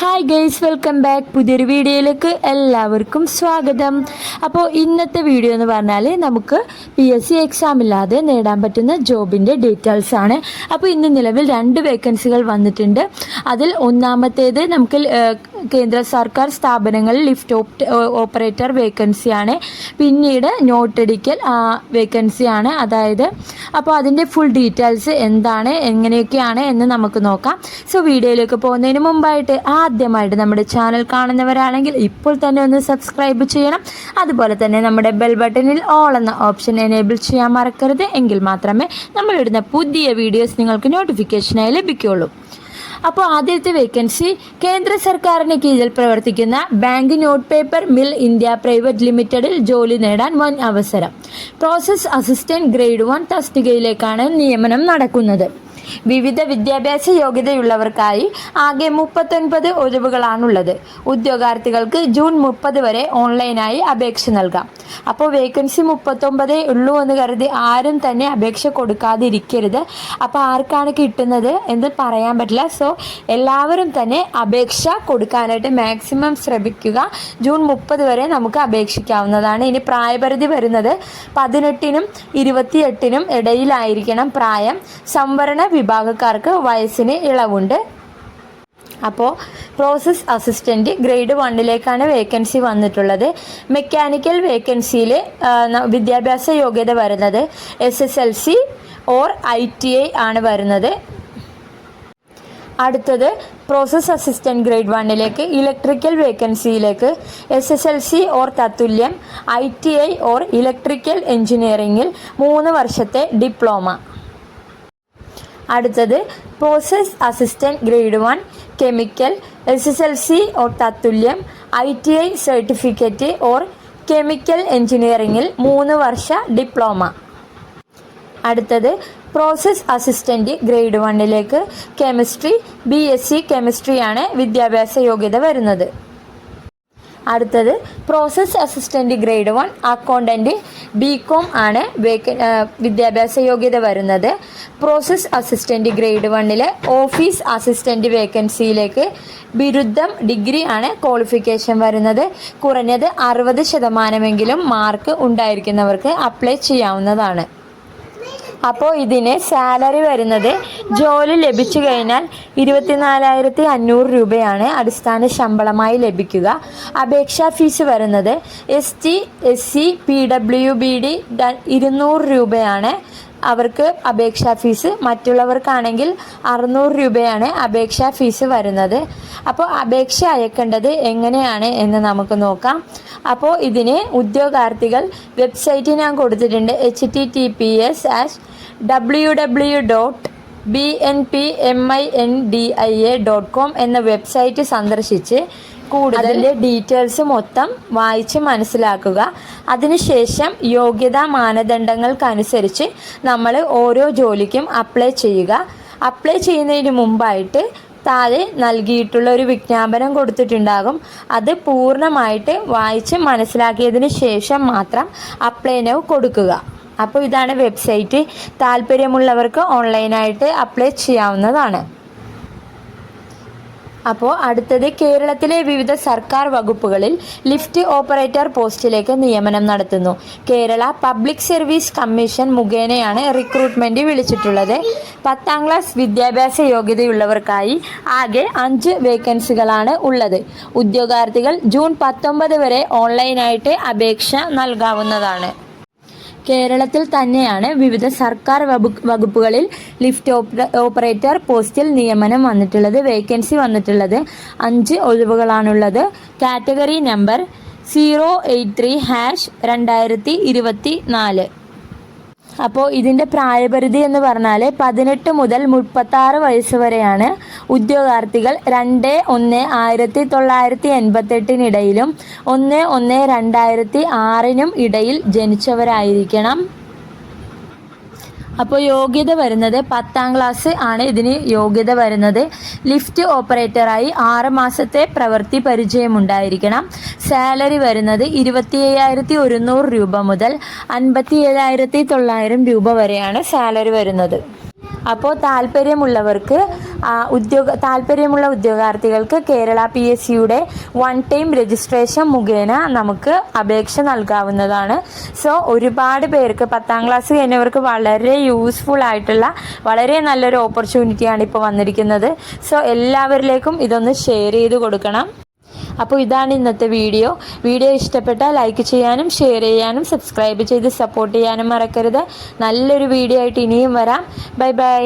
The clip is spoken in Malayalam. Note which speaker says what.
Speaker 1: ഹായ് ഗൈസ് വെൽക്കം ബാക്ക് പുതിയൊരു വീഡിയോയിലേക്ക് എല്ലാവർക്കും സ്വാഗതം. അപ്പോൾ ഇന്നത്തെ വീഡിയോ എന്ന് പറഞ്ഞാൽ നമുക്ക് പി എസ് സി എക്സാം ഇല്ലാതെ നേടാൻ പറ്റുന്ന ജോബിന്റെ ഡീറ്റെയിൽസ് ആണ്. അപ്പോൾ ഇന്ന് നിലവിൽ രണ്ട് വേക്കൻസികൾ വന്നിട്ടുണ്ട്. അതിൽ ഒന്നാമത്തേത് നമുക്ക് കേന്ദ്ര സർക്കാർ സ്ഥാപനങ്ങളിൽ ലിഫ്റ്റ് ഓപ്പറേറ്റർ വേക്കൻസിയാണ്. പിന്നീട് നോട്ടടിക്കൽ വേക്കൻസിയാണ്. അതായത് അപ്പോൾ അതിന്റെ ഫുൾ ഡീറ്റെയിൽസ് എന്താണ് എങ്ങനെയൊക്കെയാണ് എന്ന് നമുക്ക് നോക്കാം. സോ വീഡിയോയിലേക്ക് പോകുന്നതിന് മുമ്പായിട്ട് ആദ്യമായിട്ട് നമ്മുടെ ചാനൽ കാണുന്നവരാണെങ്കിൽ ഇപ്പോൾ തന്നെ ഒന്ന് സബ്സ്ക്രൈബ് ചെയ്യണം. അതുപോലെ തന്നെ നമ്മുടെ ബെൽ ബട്ടണിൽ ഓൾ എന്ന ഓപ്ഷൻ എനേബിൾ ചെയ്യാൻ മറക്കരുത്. എങ്കിൽ മാത്രമേ നമ്മളിടുന്ന പുതിയ വീഡിയോസ് നിങ്ങൾക്ക് നോട്ടിഫിക്കേഷനായി ലഭിക്കുകയുള്ളൂ. അപ്പോൾ ആദ്യത്തെ വേക്കൻസി കേന്ദ്ര സർക്കാരിന് കീഴിൽ പ്രവർത്തിക്കുന്ന bank note paper mill India private ലിമിറ്റഡിൽ ജോലി നേടാൻ വൻ അവസരം. പ്രോസസ് അസിസ്റ്റന്റ് ഗ്രേഡ് വൺ തസ്തികയിലേക്കാണ് നിയമനം നടക്കുന്നത്. വിവിധ വിദ്യാഭ്യാസ യോഗ്യതയുള്ളവർക്കായി ആകെ മുപ്പത്തൊൻപത് ഒഴിവുകളാണുള്ളത്. ഉദ്യോഗാർത്ഥികൾക്ക് ജൂൺ മുപ്പത് വരെ ഓൺലൈനായി അപേക്ഷ നൽകാം. അപ്പോൾ വേക്കൻസി മുപ്പത്തൊമ്പതേ ഉള്ളൂ എന്ന് കരുതി ആരും തന്നെ അപേക്ഷ കൊടുക്കാതിരിക്കരുത്. അപ്പോൾ ആർക്കാണ് കിട്ടുന്നത് എന്ന് പറയാൻ പറ്റില്ല. സോ എല്ലാവരും തന്നെ അപേക്ഷ കൊടുക്കാനായിട്ട് മാക്സിമം ശ്രമിക്കുക. ജൂൺ മുപ്പത് വരെ നമുക്ക് അപേക്ഷിക്കാവുന്നതാണ്. ഇനി പ്രായപരിധി വരുന്നത് പതിനെട്ടിനും ഇരുപത്തിയെട്ടിനും ഇടയിലായിരിക്കണം പ്രായം. സംവരണ വിഭാഗക്കാർക്ക് വയസ്സിന് ഇളവുണ്ട്. അപ്പോൾ പ്രോസസ് അസിസ്റ്റന്റ് ഗ്രേഡ് വണ്ണിലേക്കാണ് വേക്കൻസി വന്നിട്ടുള്ളത്. മെക്കാനിക്കൽ വേക്കൻസിയിൽ വിദ്യാഭ്യാസ യോഗ്യത വരുന്നത് S S L C or I T I ആണ് വരുന്നത്. അടുത്തത് പ്രോസസ് അസിസ്റ്റന്റ് ഗ്രേഡ് വണ്ണിലേക്ക് electrical വേക്കൻസിയിലേക്ക് S S L C or തത്തുല്യം I T I or electrical എഞ്ചിനീയറിംഗിൽ മൂന്ന് വർഷത്തെ ഡിപ്ലോമ അടുത്തത് process assistant grade one chemical S S L C or തത്തുല്യം I T I certificate or chemical എഞ്ചിനീയറിംഗിൽ മൂന്ന് വർഷ ഡിപ്ലോമ അടുത്തത് പ്രോസസ് അസിസ്റ്റന്റ് ഗ്രേഡ് വണ്ണിലേക്ക് കെമിസ്ട്രി ബി എസ് സി കെമിസ്ട്രിയാണ് വിദ്യാഭ്യാസ യോഗ്യത വരുന്നത്. അടുത്തത് process assistant grade one accountant B com ആണ് വേക്ക വിദ്യാഭ്യാസ യോഗ്യത വരുന്നത്. പ്രോസസ് അസിസ്റ്റന്റ് ഗ്രേഡ് വണ്ണിലെ ഓഫീസ് അസിസ്റ്റന്റ് വേക്കൻസിയിലേക്ക് ബിരുദം ഡിഗ്രി ആണ് ക്വാളിഫിക്കേഷൻ വരുന്നത്. കുറഞ്ഞത് അറുപത് ശതമാനമെങ്കിലും മാർക്ക് ഉണ്ടായിരിക്കുന്നവർക്ക് അപ്ലൈ ചെയ്യാവുന്നതാണ്. അപ്പോൾ ഇതിന് സാലറി വരുന്നത് ജോലി ലഭിച്ചു കഴിഞ്ഞാൽ ഇരുപത്തിനാലായിരത്തി അഞ്ഞൂറ് രൂപയാണ് അടിസ്ഥാന ശമ്പളമായി ലഭിക്കുക. അപേക്ഷാ ഫീസ് വരുന്നത് S T S C P W B D ഇരുന്നൂറ് രൂപയാണ്. അവർക്ക് അപേക്ഷാ ഫീസ് മറ്റുള്ളവർക്കാണെങ്കിൽ അറുന്നൂറ് രൂപയാണ് അപേക്ഷാ ഫീസ് വരുന്നത്. അപ്പോൾ അപേക്ഷ അയക്കേണ്ടത് എങ്ങനെയാണ് എന്ന് നമുക്ക് നോക്കാം. അപ്പോൾ ഇതിന് ഉദ്യോഗാർത്ഥികൾ വെബ്സൈറ്റ് ഞാൻ കൊടുത്തിട്ടുണ്ട് H T T P S ash W W dot B N P M I N D I A dot com എന്ന വെബ്സൈറ്റ് സന്ദർശിച്ച് കൂടുതൽ ഡീറ്റെയിൽസ് മൊത്തം വായിച്ച് മനസ്സിലാക്കുക. അതിനുശേഷം യോഗ്യതാ മാനദണ്ഡങ്ങൾക്കനുസരിച്ച് നമ്മൾ ഓരോ ജോലിക്കും അപ്ലൈ ചെയ്യുക. അപ്ലൈ ചെയ്യുന്നതിന് മുമ്പായിട്ട് താഴെ നൽകിയിട്ടുള്ള ഒരു വിജ്ഞാപനം കൊടുത്തിട്ടുണ്ടാകും. അത് പൂർണമായിട്ട് വായിച്ച് മനസ്സിലാക്കിയതിന് ശേഷം മാത്രം അപ്ലൈ കൊടുക്കുക. അപ്പോൾ ഇതാണ് വെബ്സൈറ്റ്. താല്പര്യമുള്ളവർക്ക് ഓൺലൈനായിട്ട് അപ്ലൈ ചെയ്യാവുന്നതാണ്. അപ്പോൾ അടുത്തത് കേരളത്തിലെ വിവിധ സർക്കാർ വകുപ്പുകളിൽ ലിഫ്റ്റ് ഓപ്പറേറ്റർ പോസ്റ്റിലേക്ക് നിയമനം നടത്തുന്നു. കേരള പബ്ലിക് സർവീസ് കമ്മീഷൻ മുഖേനയാണ് റിക്രൂട്ട്മെന്റ് വിളിച്ചിട്ടുള്ളത്. പത്താം ക്ലാസ് വിദ്യാഭ്യാസ യോഗ്യതയുള്ളവർക്കായി ആകെ അഞ്ച് വേക്കൻസികളാണ് ഉള്ളത്. ഉദ്യോഗാർത്ഥികൾ ജൂൺ പത്തൊമ്പത് വരെ ഓൺലൈനായിട്ട് അപേക്ഷ നൽകാവുന്നതാണ്. കേരളത്തിൽ തന്നെയാണ് വിവിധ സർക്കാർ വകുപ്പുകളിൽ ലിഫ്റ്റ് ഓപ്പറേറ്റർ പോസ്റ്റിൽ നിയമനം വന്നിട്ടുള്ളത് വേക്കൻസി വന്നിട്ടുള്ളത്. അഞ്ച് ഒഴിവുകളാണുള്ളത്. Category number zero eight three hash രണ്ടായിരത്തി ഇരുപത്തി നാല്. അപ്പോൾ ഇതിന്റെ പ്രായപരിധി എന്ന് പറഞ്ഞാൽ പതിനെട്ട് മുതൽ മുപ്പത്താറ് വയസ്സ് വരെയാണ് ഉദ്യോഗാർത്ഥികൾ രണ്ട് ഒന്ന് ആയിരത്തി തൊള്ളായിരത്തി എൺപത്തെട്ടിനിടയിലും ഒന്ന് ഒന്ന് രണ്ടായിരത്തി ആറിനും ഇടയിൽ ജനിച്ചവരായിരിക്കണം. അപ്പോൾ യോഗ്യത വരുന്നത് പത്താം ക്ലാസ് ആണ്. ഇതിന് യോഗ്യത വരുന്നത് ലിഫ്റ്റ് ഓപ്പറേറ്ററായി ആറ് മാസത്തെ പ്രവൃത്തി പരിചയമുണ്ടായിരിക്കണം. സാലറി വരുന്നത് ഇരുപത്തി അയ്യായിരത്തി ഒരുന്നൂറ് രൂപ മുതൽ അൻപത്തി ഏഴായിരത്തി തൊള്ളായിരം രൂപ വരെയാണ് സാലറി വരുന്നത്. അപ്പോൾ താല്പര്യമുള്ളവർക്ക് ഉദ്യോഗ താല്പര്യമുള്ള ഉദ്യോഗാർത്ഥികൾക്ക് കേരള പി എസ് സിയുടെ വൺ ടൈം രജിസ്ട്രേഷൻ മുഖേന നമുക്ക് അപേക്ഷ നൽകാവുന്നതാണ്. സോ ഒരുപാട് പേർക്ക് പത്താം ക്ലാസ് കഴിഞ്ഞവർക്ക് വളരെ യൂസ്ഫുൾ ആയിട്ടുള്ള വളരെ നല്ലൊരു ഓപ്പർച്യൂണിറ്റിയാണ് ഇപ്പോൾ വന്നിരിക്കുന്നത്. സോ എല്ലാവരിലേക്കും ഇതൊന്ന് ഷെയർ ചെയ്ത് കൊടുക്കണം. അപ്പോൾ ഇതാണ് ഇന്നത്തെ വീഡിയോ വീഡിയോ ഇഷ്ടപ്പെട്ടാൽ ലൈക്ക് ചെയ്യാനും ഷെയർ ചെയ്യാനും സബ്സ്ക്രൈബ് ചെയ്ത് സപ്പോർട്ട് ചെയ്യാനും മറക്കരുത്. നല്ലൊരു വീഡിയോ ആയിട്ട് ഇനിയും വരാം. Bye bye